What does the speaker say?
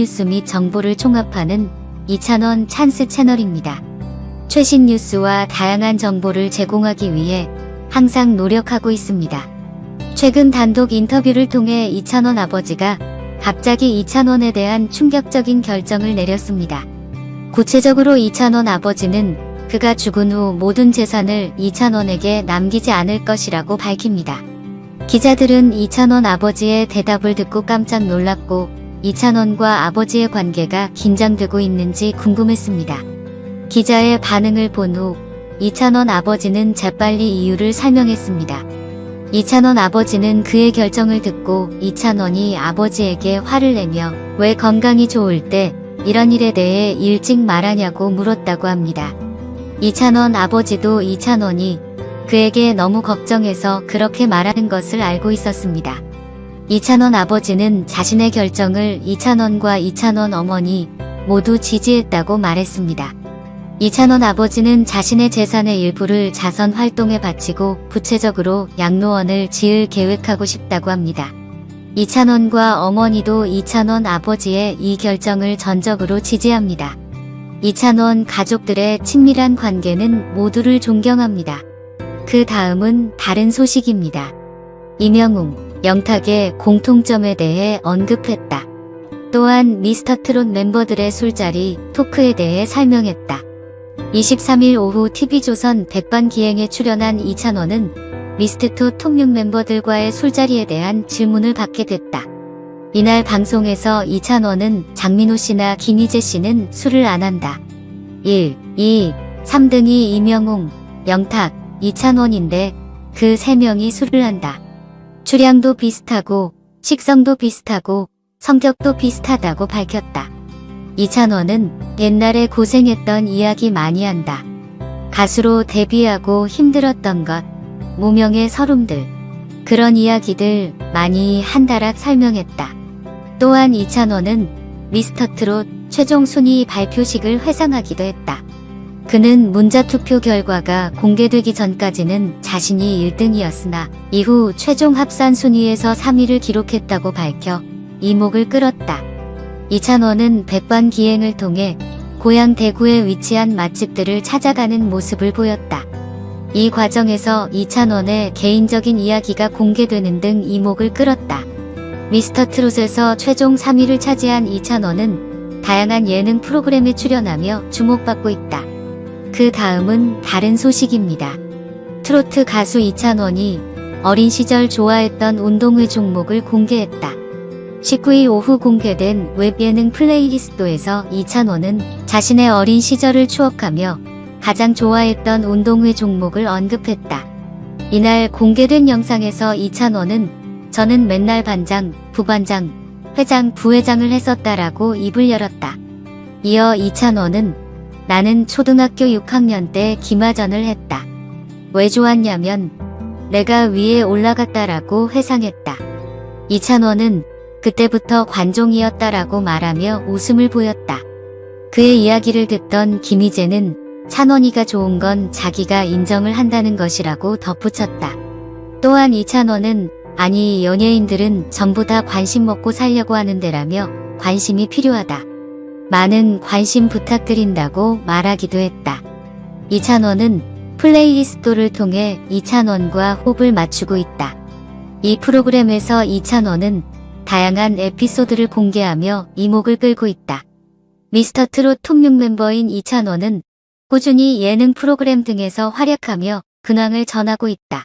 뉴스 및 정보를 총합하는 이찬원 찬스 채널입니다. 최신 뉴스와 다양한 정보를 제공하기 위해 항상 노력하고 있습니다. 최근 단독 인터뷰를 통해 이찬원 아버지가 갑자기 이찬원에 대한 충격적인 결정을 내렸습니다. 구체적으로 이찬원 아버지는 그가 죽은 후 모든 재산을 이찬원에게 남기지 않을 것이라고 밝힙니다. 기자들은 이찬원 아버지의 대답을 듣고 깜짝 놀랐고 이찬원과 아버지의 관계가 긴장되고 있는지 궁금했습니다. 기자의 반응을 본 후 이찬원 아버지는 재빨리 이유를 설명했습니다. 이찬원 아버지는 그의 결정을 듣고 이찬원이 아버지에게 화를 내며 왜 건강이 좋을 때 이런 일에 대해 일찍 말하냐고 물었다고 합니다. 이찬원 아버지도 이찬원이 그에게 너무 걱정해서 그렇게 말하는 것을 알고 있었습니다. 이찬원 아버지는 자신의 결정을 이찬원과 이찬원 어머니 모두 지지했다고 말했습니다. 이찬원 아버지는 자신의 재산의 일부를 자선 활동에 바치고 구체적으로 양로원을 지을 계획하고 싶다고 합니다. 이찬원과 어머니도 이찬원 아버지의 이 결정을 전적으로 지지합니다. 이찬원 가족들의 친밀한 관계는 모두를 존경합니다. 그 다음은 다른 소식입니다. 이명웅, 영탁의 공통점에 대해 언급했다. 또한 미스터 트롯 멤버들의 술자리 토크에 대해 설명했다. 23일 오후 TV조선 백반기행에 출연한 이찬원은 미스트토 통육 멤버들과의 술자리에 대한 질문을 받게 됐다. 이날 방송에서 이찬원은 장민호 씨나 김희재 씨는 술을 안 한다. 1, 2, 3등이 이명웅, 영탁, 이찬원인데 그세 명이 술을 한다. 주량도 비슷하고 식성도 비슷하고 성격도 비슷하다고 밝혔다. 이찬원은 옛날에 고생했던 이야기 많이 한다. 가수로 데뷔하고 힘들었던 것, 무명의 서름들, 그런 이야기들 많이 한다락 설명했다. 또한 이찬원은 미스터 트롯 최종 순위 발표식을 회상하기도 했다. 그는 문자투표 결과가 공개되기 전까지는 자신이 1등이었으나 이후 최종 합산 순위에서 3위를 기록했다고 밝혀 이목을 끌었다. 이찬원은 백반 기행을 통해 고향 대구에 위치한 맛집들을 찾아가는 모습을 보였다. 이 과정에서 이찬원의 개인적인 이야기가 공개되는 등 이목을 끌었다. 미스터 트롯에서 최종 3위를 차지한 이찬원은 다양한 예능 프로그램에 출연하며 주목받고 있다. 그 다음은 다른 소식입니다. 트로트 가수 이찬원이 어린 시절 좋아했던 운동회 종목을 공개했다. 19일 오후 공개된 웹 예능 플레이리스트에서 이찬원은 자신의 어린 시절을 추억하며 가장 좋아했던 운동회 종목을 언급했다. 이날 공개된 영상에서 이찬원은 저는 맨날 반장, 부반장, 회장, 부회장을 했었다라고 입을 열었다. 이어 이찬원은 나는 초등학교 6학년 때 기마전을 했다. 왜 좋았냐면 내가 위에 올라갔다라고 회상했다. 이찬원은 그때부터 관종이었다라고 말하며 웃음을 보였다. 그의 이야기를 듣던 김희재는 찬원이가 좋은 건 자기가 인정을 한다는 것이라고 덧붙였다. 또한 이찬원은 아니 연예인들은 전부 다 관심 먹고 살려고 하는데라며 관심이 필요하다. 많은 관심 부탁드린다고 말하기도 했다. 이찬원은 플레이리스트를 통해 이찬원과 호흡을 맞추고 있다. 이 프로그램에서 이찬원은 다양한 에피소드를 공개하며 이목을 끌고 있다. 미스터 트롯 톱6 멤버인 이찬원은 꾸준히 예능 프로그램 등에서 활약하며 근황을 전하고 있다.